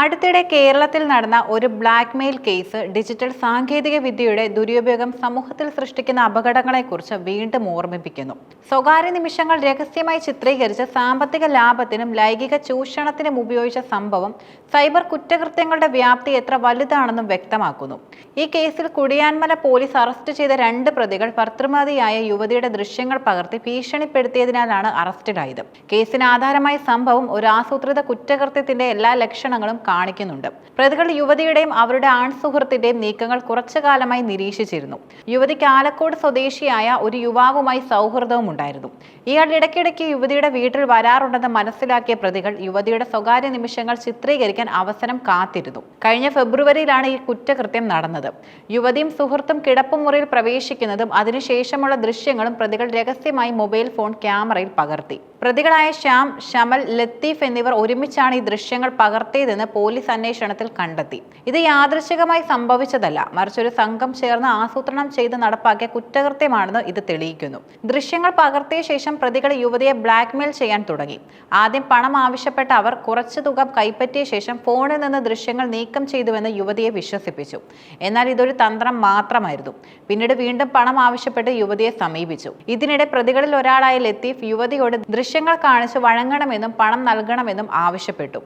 അടുത്തിടെ കേരളത്തിൽ നടന്ന ഒരു ബ്ലാക്ക് മെയിൽ കേസ് ഡിജിറ്റൽ സാങ്കേതിക വിദ്യയുടെ ദുരുപയോഗം സമൂഹത്തിൽ സൃഷ്ടിക്കുന്ന അപകടങ്ങളെക്കുറിച്ച് വീണ്ടും ഓർമ്മിപ്പിക്കുന്നു. സ്വകാര്യ നിമിഷങ്ങൾ രഹസ്യമായി ചിത്രീകരിച്ച് സാമ്പത്തിക ലാഭത്തിനും ലൈംഗിക ചൂഷണത്തിനും ഉപയോഗിച്ച സംഭവം സൈബർ കുറ്റകൃത്യങ്ങളുടെ വ്യാപ്തി എത്ര വലുതാണെന്നും വ്യക്തമാക്കുന്നു. ഈ കേസിൽ കുടിയാൻമല പോലീസ് അറസ്റ്റ് ചെയ്ത രണ്ട് പ്രതികൾ ഭർത്തൃമതിയായ യുവതിയുടെ ദൃശ്യങ്ങൾ പകർത്തി ഭീഷണിപ്പെടുത്തിയതിനാലാണ് അറസ്റ്റിലായത്. കേസിന് ആധാരമായ സംഭവം ഒരു ആസൂത്രിത കുറ്റകൃത്യത്തിന്റെ എല്ലാ ലക്ഷണങ്ങളും കാണിക്കുന്നുണ്ട്. പ്രതികൾ യുവതിയുടെയും അവരുടെ ആൺ സുഹൃത്തിന്റെയും നീക്കങ്ങൾ കുറച്ചു കാലമായി നിരീക്ഷിച്ചിരുന്നു. യുവതിക്ക് ആലക്കോട് സ്വദേശിയായ ഒരു യുവാവുമായി സൗഹൃദവും ഉണ്ടായിരുന്നു. ഇയാൾ ഇടയ്ക്കിടയ്ക്ക് യുവതിയുടെ വീട്ടിൽ വരാറുണ്ടെന്ന് മനസ്സിലാക്കിയ പ്രതികൾ യുവതിയുടെ സ്വകാര്യ നിമിഷങ്ങൾ ചിത്രീകരിക്കാൻ അവസരം കാത്തിരുന്നു. കഴിഞ്ഞ ഫെബ്രുവരിയിലാണ് ഈ കുറ്റകൃത്യം നടന്നത്. യുവതിയും സുഹൃത്തും കിടപ്പുമുറിയിൽ പ്രവേശിക്കുന്നതും അതിനുശേഷമുള്ള ദൃശ്യങ്ങളും പ്രതികൾ രഹസ്യമായി മൊബൈൽ ഫോൺ ക്യാമറയിൽ പകർത്തി. പ്രതികളായ ശ്യാം ഷമൽ ലത്തീഫ് എന്നിവർ ഒരുമിച്ചാണ് ഈ ദൃശ്യങ്ങൾ പകർത്തിയതെന്ന് പോലീസ് അന്വേഷണത്തിൽ കണ്ടെത്തി. ഇത് യാദൃശികമായി സംഭവിച്ചതല്ല. മറിച്ച് ഒരു സംഘം ചേർന്ന് ആസൂത്രണം ചെയ്ത് നടപ്പാക്കിയ കുറ്റകൃത്യമാണെന്ന് ഇത് തെളിയിക്കുന്നു. ദൃശ്യങ്ങൾ പകർത്തിയ ശേഷം പ്രതികൾ യുവതിയെ ബ്ലാക്ക്മെയിൽ ചെയ്യാൻ തുടങ്ങി. ആദ്യം പണം ആവശ്യപ്പെട്ട അവർ കുറച്ചു തുക കൈപ്പറ്റിയ ശേഷം ഫോണിൽ നിന്ന് ദൃശ്യങ്ങൾ നീക്കം ചെയ്തുവെന്ന് യുവതിയെ വിശ്വസിപ്പിച്ചു. എന്നാൽ ഇതൊരു തന്ത്രം മാത്രമായിരുന്നു. പിന്നീട് വീണ്ടും പണം ആവശ്യപ്പെട്ട് യുവതിയെ സമീപിച്ചു. ഇതിനിടെ പ്രതികളിൽ ഒരാളായ ലത്തീഫ് യുവതിയോട് ദൃശ്യങ്ങൾ കാണിച്ച് വഴങ്ങണമെന്നും പണം നൽകണമെന്നും ആവശ്യപ്പെട്ടു.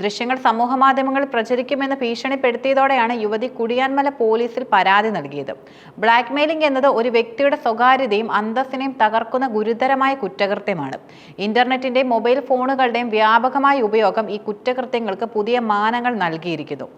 ദൃശ്യങ്ങൾ സമൂഹമാധ്യമങ്ങളിൽ പ്രചരിക്കുമെന്ന് ഭീഷണിപ്പെടുത്തിയതോടെയാണ് യുവതി കുടിയാൻമല പോലീസിൽ പരാതി നൽകിയത്. ബ്ലാക്ക് മെയിലിംഗ് എന്നത് ഒരു വ്യക്തിയുടെ സ്വകാര്യതയും അന്തസ്സിനെയും തകർക്കുന്ന ഗുരുതരമായ കുറ്റകൃത്യമാണ്. ഇന്റർനെറ്റിന്റെയും മൊബൈൽ ഫോണുകളുടെയും വ്യാപകമായ ഉപയോഗം ഈ കുറ്റകൃത്യങ്ങൾക്ക് പുതിയ മാനങ്ങൾ നൽകിയിരിക്കുന്നു.